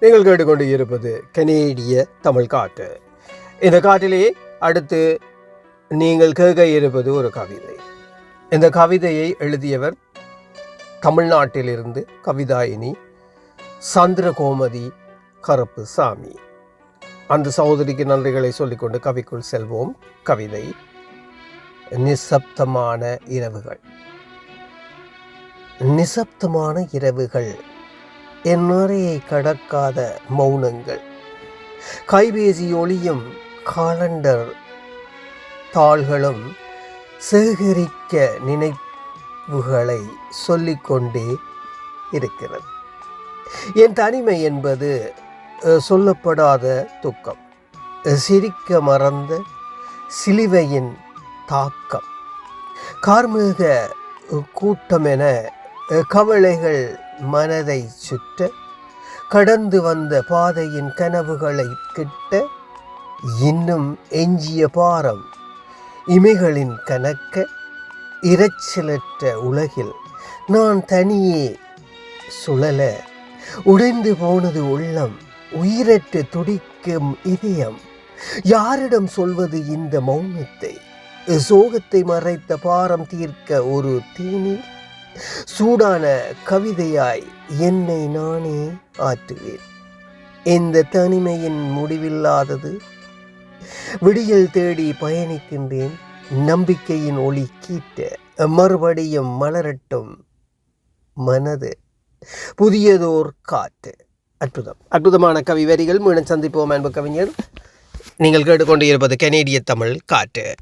நீங்கள் கேட்டுக்கொண்டு இருப்பது கனேடிய தமிழ் காட்டு இந்த காட்டிலே அடுத்து நீங்கள் கேட்க இருப்பது ஒரு கவிதை. இந்த கவிதையை எழுதியவர் தமிழ்நாட்டிலிருந்து கவிதாயினி சந்திரகோமதி கருப்பு சாமி அந்த சகோதரிக்கு நன்றிகளை சொல்லிக்கொண்டு கவிக்குள் செல்வோம். கவிதை நிசப்தமான இரவுகள். நிசப்தமான இரவுகள். என் நிறையை கடக்காத மௌனங்கள். கைபேசி ஒளியும் காலண்டர் தாள்களும் சேகரிக்க நினைவுகளை சொல்லிக்கொண்டே இருக்கிறது. என் தனிமை என்பது சொல்லப்படாத துக்கம். சிரிக்க மறந்த சிலுவையின் தாக்கம். கார்மேக கூட்டம் என கவலைகள் மனதை சுற்ற கடந்து வந்த பாதையின் கனவுகளை கிட்ட இன்னும் எஞ்சிய பாரம் இமைகளின் கணக்க இரைச்சலற்ற உலகில் நான் தனியே சுழல உடைந்து போனது உள்ளம் உயிரற்று துடிக்கும் இதயம். யாரிடம் சொல்வது இந்த மௌனத்தை? சோகத்தை மறைத்த பாரம் தீர்க்க ஒரு தீனி? சூடான கவிதையாய் என்னை நானே ஆற்றுவேன். இந்த தனிமையின் முடிவில்லாதது. விடியல் தேடி பயணிக்கின்றேன். நம்பிக்கையின் ஒளி கீட்ட மறுபடியும் மலரட்டும் மனது. புதியதோர் காற்று. அற்புதம். அற்புதமான கவி வரிகள் மீண்டும் சந்திப்போம் அன்பு கவிஞர். நீங்கள் கேட்டுக்கொண்டு இருப்பது கனேடிய தமிழ் காற்று.